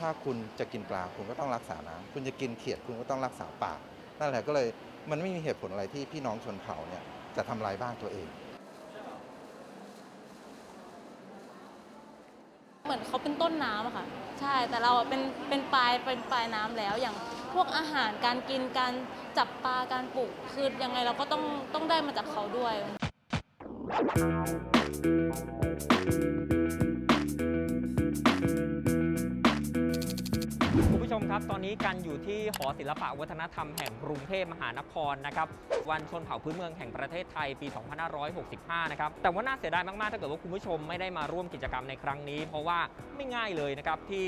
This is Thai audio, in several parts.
ถ้าคุณจะกินปลาคุณก็ต้องรักษาน้ำคุณจะกินเขียดคุณก็ต้องรักษาป่านั่นแหละก็เลยมันไม่มีเหตุผลอะไรที่พี่น้องชนเผ่าเนี่ยจะทำลายบ้านตัวเอง เหมือนเขาเป็นต้นน้ำอะค่ะ ใช่แต่เราอะเป็นเป็นปลายเป็นปลายน้ำแล้วอย่างพวกอาหารการกินการจับปลาการปลูกคือยังไงเราก็ต้องต้องได้มาจากเขาด้วย ครับ ตอนนี้กันอยู่ที่หอศิลปะวัฒนธรรมแห่งกรุงเทพมหานครนะครับวันชนเผ่าพื้นเมืองแห่งประเทศไทยปี 2565 นะครับ แต่ว่าน่าเสียดายมาก ๆ ถ้าเกิดว่าคุณผู้ชมไม่ได้มาร่วมกิจกรรมในครั้งนี้ เพราะว่าไม่ง่ายเลยนะครับที่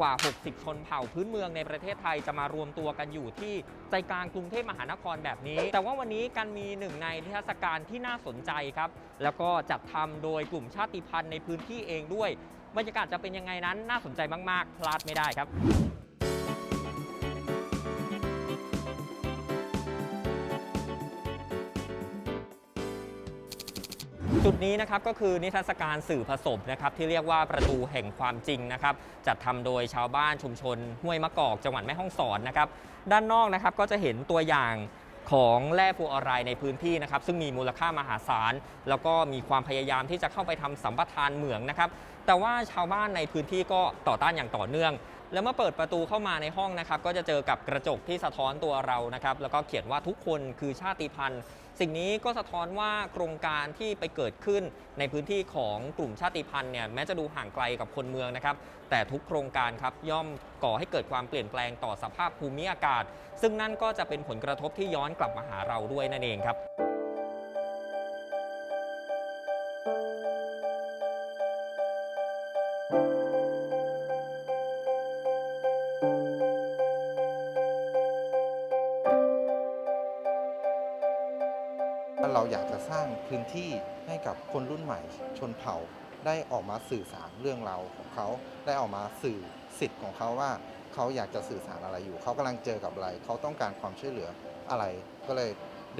กว่า 60 ชนเผ่าพื้นเมืองในประเทศไทยจะมารวมตัวกันอยู่ที่ใจกลางกรุงเทพมหานครแบบนี้ แต่ว่าวันนี้กันมีหนึ่งในนิทรรศการที่น่าสนใจครับ แล้วก็จัดทำโดยกลุ่มชาติพันธุ์ในพื้นที่เองด้วย บรรยากาศจะเป็นยังไงนั้นน่าสนใจมาก ๆ พลาดไม่ได้ครับ จุดนี้นะครับก็คือนิทรรศการสื่อผสมนะครับที่เรียกว่าประตูแห่งความจริงนะครับจัดทำโดยชาวบ้านชุมชนห้วยมะกอกจังหวัดแม่ฮ่องสอนนะครับด้านนอกนะครับก็จะเห็นตัวอย่างของแร่ฟูออไรด์ในพื้นที่นะครับซึ่งมีมูลค่ามหาศาล แล้วก็มีความพยายามที่จะเข้าไปทำสัมปทานเหมืองนะครับแต่ว่าชาวบ้านในพื้นที่ก็ต่อต้านอย่างต่อเนื่อง แล้วเมื่อเปิดประตูเข้ามาในห้องนะครับก็จะเจอกับกระจกที่สะท้อนตัวเรานะครับแล้วก็เขียนว่าทุกคนคือชาติพันธุ์ สิ่งนี้ก็สะท้อนว่าโครงการที่ไปเกิดขึ้นในพื้นที่ของกลุ่มชาติพันธุ์เนี่ยแม้จะดูห่างไกลกับคนเมืองนะครับแต่ทุกโครงการครับย่อมก่อให้เกิดความเปลี่ยนแปลงต่อสภาพภูมิอากาศ ซึ่งนั่นก็จะเป็นผลกระทบที่ย้อนกลับมาหาเราด้วยนั่นเองครับ สร้างพื้นที่ให้กับคนรุ่นใหม่ชนเผ่า ได้ออกมาสื่อสารเรื่องราวของเขา ได้ออกมาสื่อสิทธิ์ของเขาว่าเขาอยากจะสื่อสารอะไรอยู่ เขากำลังเจอกับอะไร เขาต้องการความช่วยเหลืออะไร ก็เลย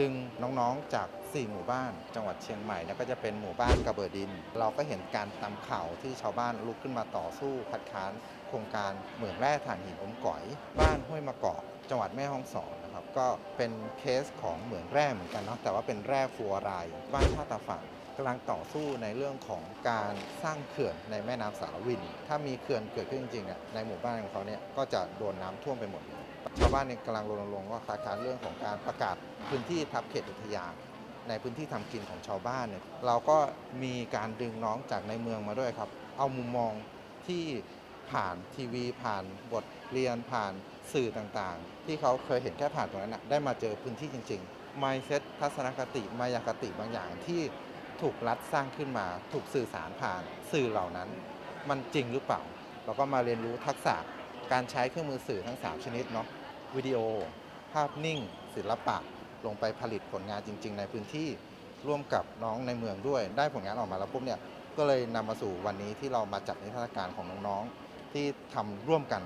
ดึงน้องๆจาก 4 หมู่บ้าน จังหวัดเชียงใหม่เนี่ยก็จะเป็นหมู่บ้านกระเบิดดิน เราก็เห็นการตามข่าวที่ชาวบ้านลุกขึ้นมาต่อสู้คัดค้าน โครงการเหมืองแร่ถ่านหินอมก๋อย บ้านห้วยมะกอกจังหวัดแม่ฮ่องสอน ครับก็เป็นเคสของเหมืองแร่เหมือนกันเนาะแต่ว่าเป็นแร่ฟลูรด์บ้านท่าตาฝั่งกำลังต่อสู้ในเรื่องของการสร้างเขื่อนในแม่น้ำสารวิน ถ้ามีเขื่อนเกิดขึ้นจริงๆเนี่ยในหมู่บ้านของเขาเนี่ยก็จะโดนน้ำท่วมไปหมดเลยชาวบ้านเนี่ยกำลังรณรงค์ว่าคัดค้านเรื่องของการประกาศพื้นที่ทับเขตอุทยานในพื้นที่ทำกินของชาวบ้านเนี่ยเราก็มีการดึงน้องจากในเมืองมาด้วยครับ เอามุมมองที่ ผ่านทีวี ผ่านบทเรียนผ่านสื่อต่างๆ ที่เขาเคยเห็นแค่ผ่านตรงนั้นนะได้มาเจอพื้นที่จริงๆ mindset ทัศนคติมายาคติบางอย่างที่ถูกรัฐสร้างขึ้นมา ถูกสื่อสารผ่านสื่อเหล่านั้น มันจริงหรือเปล่า เราก็มาเรียนรู้ทักษะการใช้เครื่องมือสื่อทั้ง 3 ชนิดเนาะวิดีโอ ภาพนิ่ง ศิลปะลงไปผลิตผลงานจริง ๆ ในพื้นที่ร่วมกับน้องในเมืองด้วย ได้ผลงานออกมาแล้วปุ๊บเนี่ยก็เลยนำมาสู่วันนี้ที่เรามาจัดนิทรรศการของน้องๆ ที่ทำร่วมกัน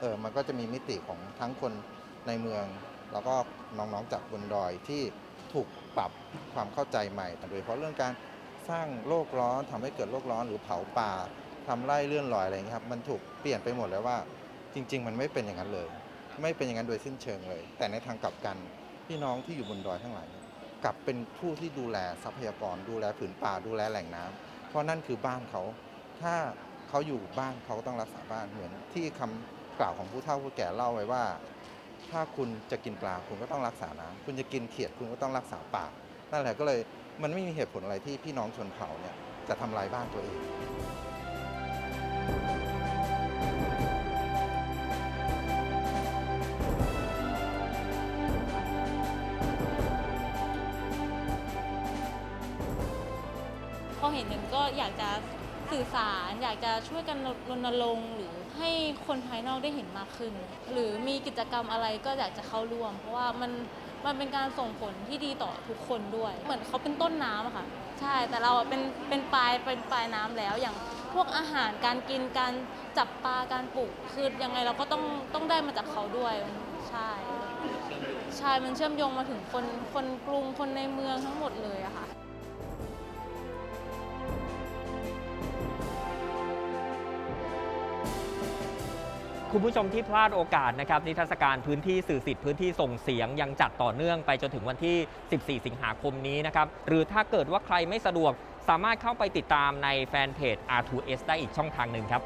เออมันก็จะมีมิติของทั้งคนในเมือง แล้วก็น้องๆจากบนดอยที่ถูกปรับความเข้าใจใหม่ โดยเฉพาะเรื่องการสร้างโลกร้อนทำให้เกิดโลกร้อนหรือเผาป่าทำไร่เลื่อนลอยอะไรอย่างเงี้ยครับมันถูกเปลี่ยนไปหมดแล้วว่า จริง ๆ มันไม่เป็นอย่างนั้นเลย ไม่เป็นอย่างนั้นโดยสิ้นเชิงเลย แต่ในทางกลับกันพี่น้องที่อยู่บนดอยทั้งหลายเนี่ยกลับเป็นผู้ที่ดูแลทรัพยากร ดูแลผืนป่าดูแลแหล่งน้ำเพราะนั่นคือบ้านเขา ถ้า เขาอยู่บ้านเขาก็ต้องรักษาบ้านเหมือนที่คำกล่าวของผู้เฒ่าผู้แก่เล่าไว้ว่า ถ้าคุณจะกินปลาคุณก็ต้องรักษาน้ำคุณจะกินเขียดคุณก็ต้องรักษาป่านั่นแหละก็เลยมันไม่มีเหตุผลอะไรที่พี่น้องชนเผ่าเนี่ยจะทำลายบ้านตัวเองพอเห็นหนึ่งก็อยากจะ สื่อสารอยากจะช่วยกันรณรงค์หรือให้คนภายนอกได้เห็นมากขึ้น หรือมีกิจกรรมอะไรก็อยากจะเข้าร่วม เพราะว่ามันมันเป็นการส่งผลที่ดีต่อทุกคนด้วย เหมือนเขาเป็นต้นน้ำอะค่ะ ใช่แต่เราอะเป็นเป็นปลายเป็นปลายน้ำแล้วอย่างพวกอาหารการกินการจับปลาการปลูกคือยังไงเราก็ต้องต้องได้มาจากเขาด้วยใช่ใช่มันเชื่อมโยงมาถึงคนคนกรุงคนในเมืองทั้งหมดเลยอะค่ะ คุณผู้ชมที่พลาดโอกาสนะครับนิทรรศการพื้นที่สื่อสิทธิ์พื้นที่ส่งเสียงยังจัดต่อเนื่องไปจนถึงวันที่ 14 สิงหาคมนี้นะครับหรือถ้าเกิดว่าใครไม่สะดวก สามารถเข้าไปติดตามในแฟนเพจ R2S ได้อีกช่องทางหนึ่งครับ